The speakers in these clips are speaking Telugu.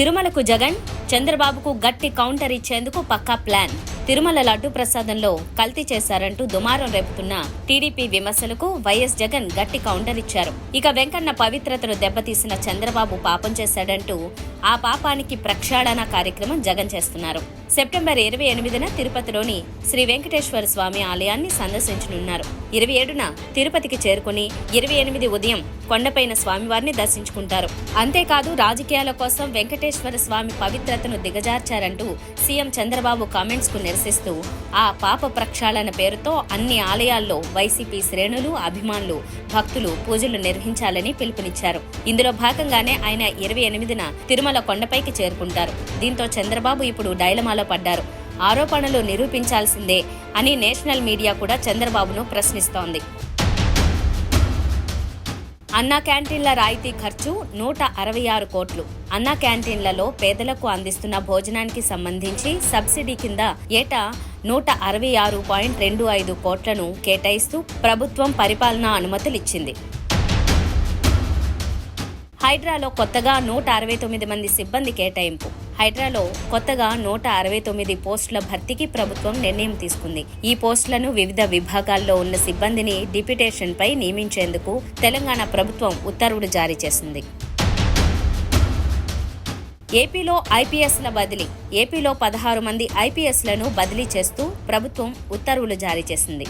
తిరుమలకు జగన్ చంద్రబాబుకు గట్టి కౌంటర్ ఇచ్చేందుకు పక్కా ప్లాన్. తిరుమల లడ్డు ప్రసాదంలో కల్తీ చేశారంటూ దుమారం రేపుతున్న టీడీపీ విమర్శలకు వైఎస్ జగన్ గట్టి కౌంటర్ ఇచ్చారు. ఇక వెంకన్న పవిత్రతను దెబ్బతీసిన చంద్రబాబు పాపం చేశాడంటూ ఆ పాపానికి ప్రక్షాళన కార్యక్రమం జగన్ చేస్తున్నారు. సెప్టెంబర్ ఇరవై ఎనిమిదిన తిరుపతిలోని శ్రీ వెంకటేశ్వర స్వామి ఆలయాన్ని సందర్శించనున్నారు. ఇరవై ఏడున తిరుపతికి చేరుకుని ఇరవై ఎనిమిది ఉదయం కొండపైన స్వామివారిని దర్శించుకుంటారు. అంతేకాదు రాజకీయాల కోసం వెంకటేశ్వర స్వామి పవిత్రతను దిగజార్చారంటూ సీఎం చంద్రబాబు కామెంట్స్కు నిరసిస్తూ ఆ పాప ప్రక్షాళన పేరుతో అన్ని ఆలయాల్లో వైసీపీ శ్రేణులు అభిమానులు భక్తులు పూజలు నిర్వహించాలని పిలుపునిచ్చారు. ఇందులో భాగంగానే ఆయన ఇరవై ఎనిమిదిన తిరుమల కొండపైకి చేరుకుంటారు. దీంతో చంద్రబాబు ఇప్పుడు డైలమాలో పడ్డారు. ఆరోపణలు నిరూపించాల్సిందే అని నేషనల్ మీడియా కూడా చంద్రబాబును ప్రశ్నిస్తోంది. అన్నా క్యాంటీన్ల రాయితీ ఖర్చు నూట అరవై ఆరు కోట్లు. అన్నా క్యాంటీన్లలో పేదలకు అందిస్తున్న భోజనానికి సంబంధించి సబ్సిడీ కింద ఏటా నూట అరవై ఆరు పాయింట్ రెండు ఐదు కోట్లను కేటాయిస్తూ ప్రభుత్వం పరిపాలనా అనుమతులిచ్చింది. హైడ్రాలో కొత్తగా నూట అరవై తొమ్మిది మంది సిబ్బంది కేటాయింపు. హైడ్రాలో కొత్తగా నూట అరవై తొమ్మిది పోస్టుల భర్తీకి ప్రభుత్వం నిర్ణయం తీసుకుంది. ఈ పోస్టులను వివిధ విభాగాల్లో ఉన్న సిబ్బందిని డిప్యుటేషన్ పై నియమించేందుకు తెలంగాణ ప్రభుత్వం ఉత్తర్వులు జారీ చేసింది. ఏపీలో ఐపీఎస్ల బదిలీ. ఏపీలో పదహారు మంది ఐపీఎస్లను బదిలీ చేస్తూ ప్రభుత్వం ఉత్తర్వులు జారీ చేసింది.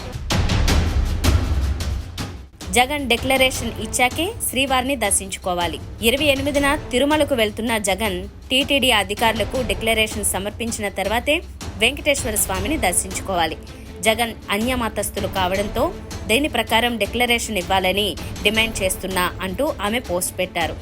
జగన్ డిక్లరేషన్ ఇచ్చాకే శ్రీవారిని దర్శించుకోవాలి. ఇరవై ఎనిమిదిన తిరుమలకు వెళ్తున్న జగన్ టీటీడీ అధికారులకు డిక్లరేషన్ సమర్పించిన తర్వాతే వెంకటేశ్వర స్వామిని దర్శించుకోవాలి. జగన్ అన్యమతస్థులు కావడంతో దేని ప్రకారం డిక్లరేషన్ ఇవ్వాలని డిమాండ్ చేస్తున్నా అంటూ ఆమె పోస్ట్ పెట్టారు.